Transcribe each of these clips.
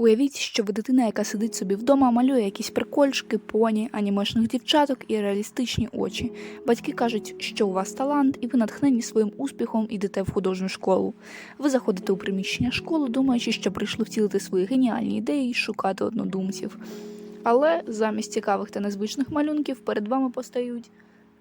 Уявіть, що ви дитина, яка сидить собі вдома, малює якісь прикольчики, поні, анімешних дівчаток і реалістичні очі. Батьки кажуть, що у вас талант, і ви натхнені своїм успіхом ідете в художню школу. Ви заходите у приміщення школи, думаючи, що прийшли втілити свої геніальні ідеї і шукати однодумців. Але замість цікавих та незвичних малюнків перед вами постають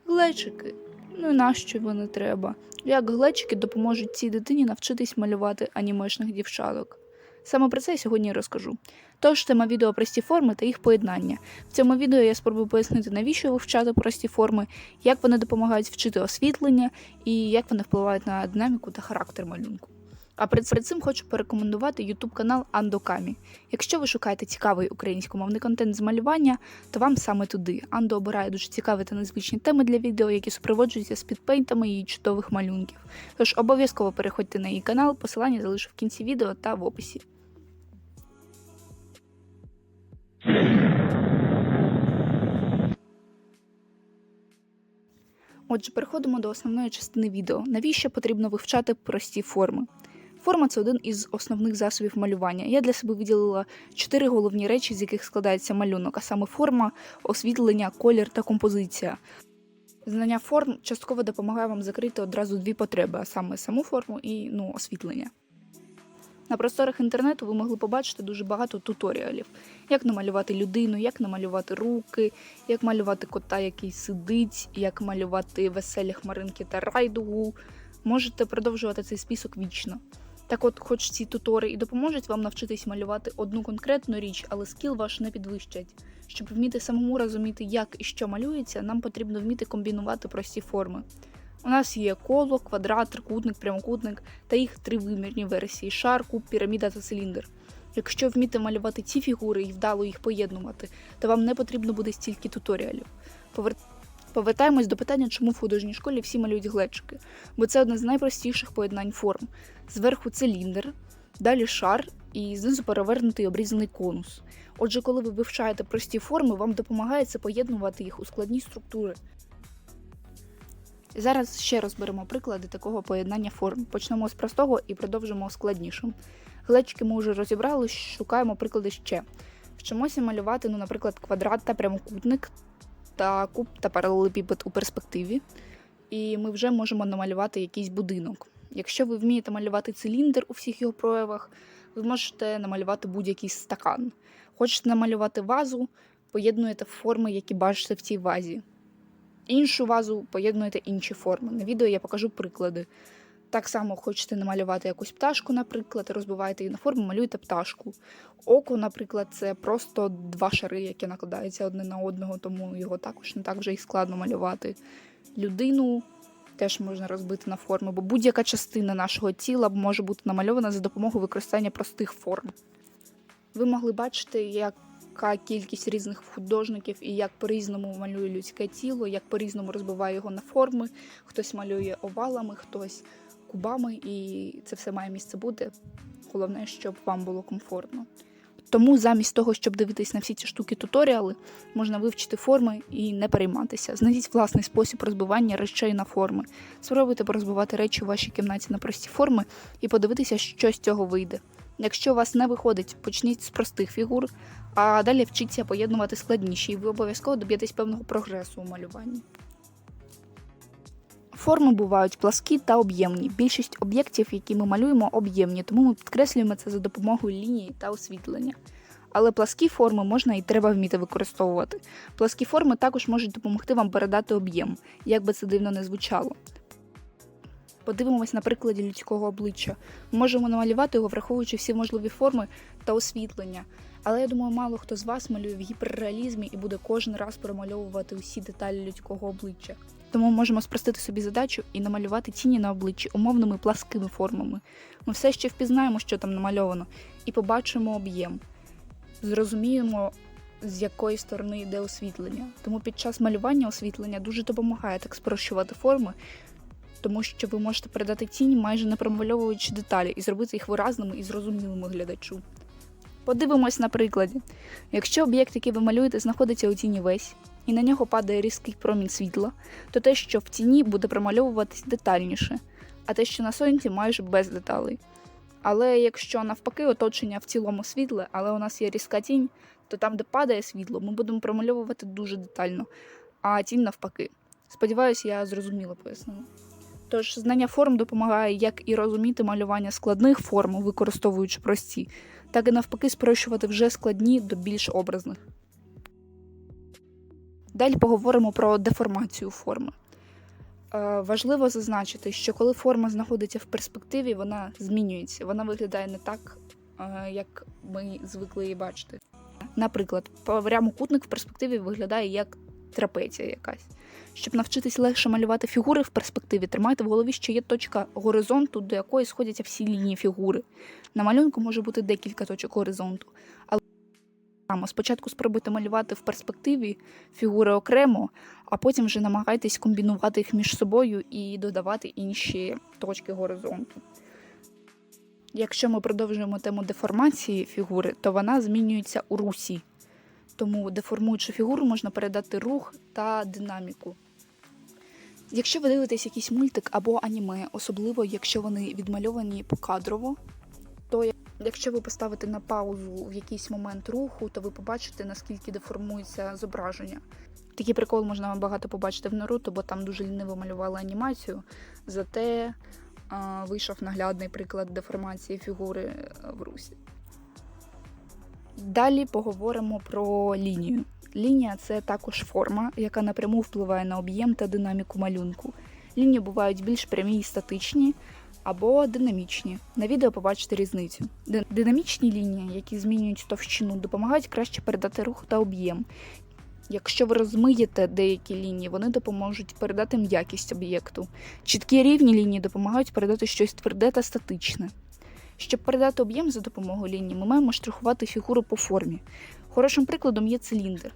глечики. Ну і нащо вони треба? Як глечики допоможуть цій дитині навчитись малювати анімешних дівчаток? Саме про це я сьогодні розкажу. Тож тема відео прості форми та їх поєднання. В цьому відео я спробую пояснити, навіщо вивчати прості форми, як вони допомагають вчити освітлення і як вони впливають на динаміку та характер малюнку. А перед цим хочу порекомендувати YouTube канал Андокамі. Якщо ви шукаєте цікавий українськомовний контент з малювання, то вам саме туди. Андо обирає дуже цікаві та незвичні теми для відео, які супроводжуються спідпейнтами її чудових малюнків. Тож обов'язково переходьте на її канал, посилання залишу в кінці відео та в описі. Отже, переходимо до основної частини відео. Навіщо потрібно вивчати прості форми? Форма це один із основних засобів малювання. Я для себе виділила чотири головні речі, з яких складається малюнок, а саме форма, освітлення, колір та композиція. Знання форм частково допомагає вам закрити одразу дві потреби, а саме саму форму і ну, освітлення. На просторах інтернету ви могли побачити дуже багато туторіалів, як намалювати людину, як намалювати руки, як малювати кота, який сидить, як малювати веселі хмаринки та райдугу. Можете продовжувати цей список вічно. Так от, хоч ці тутори і допоможуть вам навчитись малювати одну конкретну річ, але скіл ваш не підвищать. Щоб вміти самому розуміти, як і що малюється, нам потрібно вміти комбінувати прості форми. У нас є коло, квадрат, трикутник, прямокутник та їх тривимірні версії шар, куб, піраміда та циліндр. Якщо вміти малювати ці фігури і вдало їх поєднувати, то вам не потрібно буде стільки туторіалів. Повер... Повертаємось до питання, чому в художній школі всі малюють глечики, бо це одне з найпростіших поєднань форм. Зверху циліндр, далі шар і знизу перевернутий обрізаний конус. Отже, коли ви вивчаєте прості форми, вам допомагає це поєднувати їх у складні структури. Зараз ще розберемо приклади такого поєднання форм. Почнемо з простого і продовжимо складнішим. Глечики ми вже розібрали, шукаємо приклади ще. Вчимося малювати, ну, наприклад, квадрат та прямокутник та куб та паралелепіпед у перспективі. І ми вже можемо намалювати якийсь будинок. Якщо ви вмієте малювати циліндр у всіх його проявах, ви можете намалювати будь-який стакан. Хочете намалювати вазу, поєднуєте форми, які бачите в цій вазі. Іншу вазу поєднуєте інші форми. На відео я покажу приклади. Так само хочете намалювати якусь пташку, наприклад, розбиваєте її на форму, малюєте пташку. Око, наприклад, це просто два шари, які накладаються одне на одного, тому його також не так вже і складно малювати. Людину теж можна розбити на форми, бо будь-яка частина нашого тіла може бути намальована за допомогою використання простих форм. Ви могли бачити, яка кількість різних художників і як по-різному малює людське тіло, як по-різному розбиває його на форми. Хтось малює овалами, хтось кубами, і це все має місце бути. Головне, щоб вам було комфортно. Тому замість того, щоб дивитись на всі ці штуки туторіали, можна вивчити форми і не перейматися. Знайдіть власний спосіб розбивання речей на форми. Спробуйте порозбивати речі в вашій кімнаті на прості форми і подивитися, що з цього вийде. Якщо у вас не виходить, почніть з простих фігур, а далі вчіться поєднувати складніші, і ви обов'язково доб'єтесь певного прогресу у малюванні. Форми бувають пласкі та об'ємні. Більшість об'єктів, які ми малюємо, об'ємні, тому ми підкреслюємо це за допомогою лінії та освітлення. Але пласкі форми можна і треба вміти використовувати. Пласкі форми також можуть допомогти вам передати об'єм, як би це дивно не звучало. Подивимось на прикладі людського обличчя. Можемо намалювати його, враховуючи всі можливі форми та освітлення. Але я думаю, мало хто з вас малює в гіперреалізмі і буде кожен раз промальовувати усі деталі людського обличчя. Тому можемо спростити собі задачу і намалювати тіні на обличчі умовними пласкими формами. Ми все ще впізнаємо, що там намальовано, і побачимо об'єм. Зрозуміємо, з якої сторони йде освітлення. Тому під час малювання освітлення дуже допомагає так спрощувати форми, тому що ви можете передати тіні, майже не промальовуючи деталі, і зробити їх виразними і зрозумілими глядачу. Подивимось на прикладі. Якщо об'єкт, який ви малюєте, знаходиться у тіні весь, і на нього падає різкий промінь світла, то те, що в тіні, буде промальовуватись детальніше, а те, що на сонці, майже без деталей. Але якщо навпаки оточення в цілому світле, але у нас є різка тінь, то там, де падає світло, ми будемо промальовувати дуже детально, а тінь навпаки. Сподіваюсь, я зрозуміло пояснила. Тож знання форм допомагає як і розуміти малювання складних форм, використовуючи прості, так і навпаки спрощувати вже складні до більш образних. Далі поговоримо про деформацію форми. Е, важливо зазначити, що коли форма знаходиться в перспективі, вона змінюється. Вона виглядає не так, е, як ми звикли її бачити. Наприклад, прямокутник в перспективі виглядає як трапеція якась. Щоб навчитись легше малювати фігури в перспективі, тримайте в голові, що є точка горизонту, до якої сходяться всі лінії фігури. На малюнку може бути декілька точок горизонту. Але спочатку спробуйте малювати в перспективі фігури окремо, а потім вже намагайтесь комбінувати їх між собою і додавати інші точки горизонту. Якщо ми продовжуємо тему деформації фігури, то вона змінюється у русі. Тому деформуючи фігуру, можна передати рух та динаміку. Якщо ви дивитесь якийсь мультик або аніме, особливо якщо вони відмальовані покадрово, то якщо ви поставите на паузу в якийсь момент руху, то ви побачите, наскільки деформується зображення. Такий прикол можна багато побачити в Наруто, бо там дуже ліниво малювали анімацію. Зате а, вийшов наглядний приклад деформації фігури е, в русі. Далі поговоримо про лінію. Лінія це також форма, яка напряму впливає на об'єм та динаміку малюнку. Лінії бувають більш прямі і статичні або динамічні. На відео побачите різницю. Динамічні лінії, які змінюють товщину, допомагають краще передати рух та об'єм. Якщо ви розмиєте деякі лінії, вони допоможуть передати м'якість об'єкту. Чіткі рівні лінії допомагають передати щось тверде та статичне. Щоб передати об'єм за допомогою лінії, ми маємо штрихувати фігуру по формі. Хорошим прикладом є циліндр.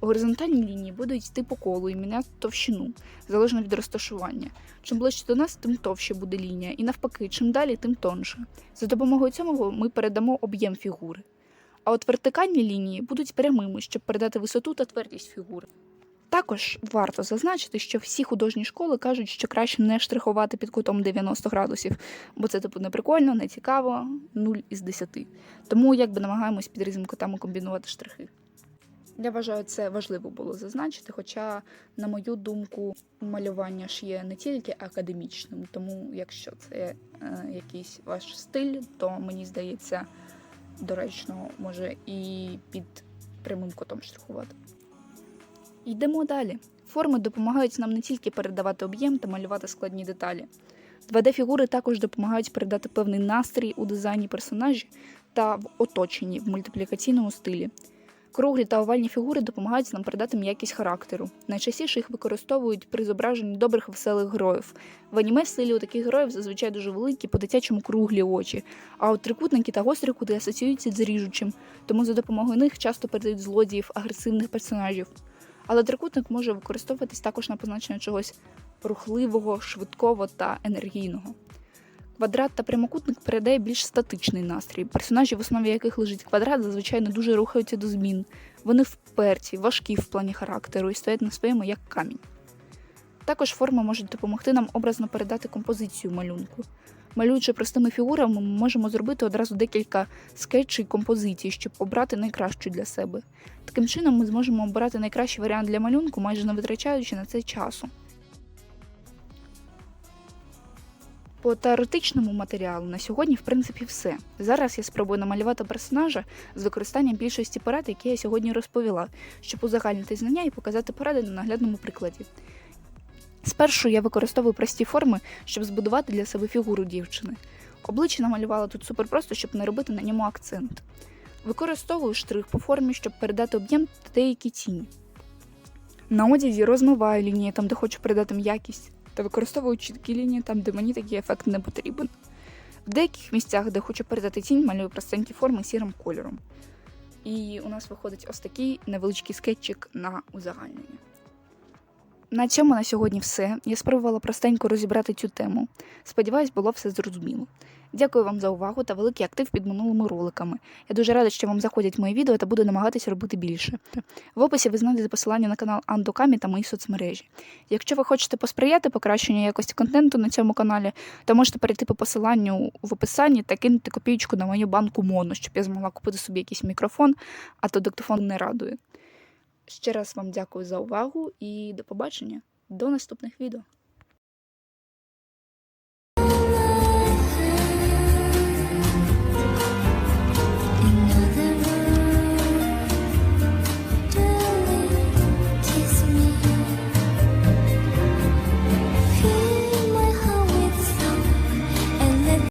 Горизонтальні лінії будуть йти по колу і міняти товщину, залежно від розташування. Чим ближче до нас, тим товще буде лінія, і навпаки, чим далі, тим тонше. За допомогою цього ми передамо об'єм фігури. А от вертикальні лінії будуть прямими, щоб передати висоту та твердість фігури. Також варто зазначити, що всі художні школи кажуть, що краще не штрихувати під кутом 90 градусів, бо це типу не прикольно, не цікаво, 0 із 10. Тому якби намагаємось під різними кутами комбінувати штрихи. Я вважаю, це важливо було зазначити, хоча, на мою думку, малювання ж є не тільки академічним, тому якщо це е, якийсь ваш стиль, то мені здається, доречно може і під прямим кутом штрихувати. Йдемо далі. Форми допомагають нам не тільки передавати об'єм та малювати складні деталі. 2D-фігури також допомагають передати певний настрій у дизайні персонажів та в оточенні в мультиплікаційному стилі. Круглі та овальні фігури допомагають нам передати м'якість характеру. Найчастіше їх використовують при зображенні добрих веселих героїв. В аніме стилі у таких героїв зазвичай дуже великі, по-дитячому круглі очі, а от трикутники та гострі кути асоціюються з ріжучим, тому за допомогою них часто передають злодіїв, агресивних персонажів. Але трикутник може використовуватись також на позначення чогось рухливого, швидкого та енергійного. Квадрат та прямокутник передає більш статичний настрій. Персонажі, в основі яких лежить квадрат, зазвичай не дуже рухаються до змін. Вони вперті, важкі в плані характеру і стоять на своєму як камінь. Також форми можуть допомогти нам образно передати композицію малюнку. Малюючи простими фігурами, ми можемо зробити одразу декілька скетчів і композицій, щоб обрати найкращу для себе. Таким чином, ми зможемо обирати найкращий варіант для малюнку, майже не витрачаючи на це часу. По теоретичному матеріалу на сьогодні, в принципі, все. Зараз я спробую намалювати персонажа з використанням більшості порад, які я сьогодні розповіла, щоб узагальнити знання і показати поради на наглядному прикладі. Спершу я використовую прості форми, щоб збудувати для себе фігуру дівчини. Обличчя намалювала тут супер просто, щоб не робити на ньому акцент. Використовую штрих по формі, щоб передати об'єм та деякі тіні. На одязі розмиваю лінії там, де хочу передати м'якість, та використовую чіткі лінії там, де мені такий ефект не потрібен. В деяких місцях, де хочу передати тінь, малюю простенькі форми сірим кольором. І у нас виходить ось такий невеличкий скетчик на узагальнення. На цьому на сьогодні все. Я спробувала простенько розібрати цю тему. Сподіваюсь, було все зрозуміло. Дякую вам за увагу та великий актив під минулими роликами. Я дуже рада, що вам заходять мої відео та буду намагатися робити більше. В описі ви знайдете посилання на канал Андокамі та мої соцмережі. Якщо ви хочете посприяти покращенню якості контенту на цьому каналі, то можете перейти по посиланню в описанні та кинути копійку на мою банку Моно, щоб я змогла купити собі якийсь мікрофон, а то диктофон не радує. Ще раз вам дякую за увагу і до побачення до наступних відео.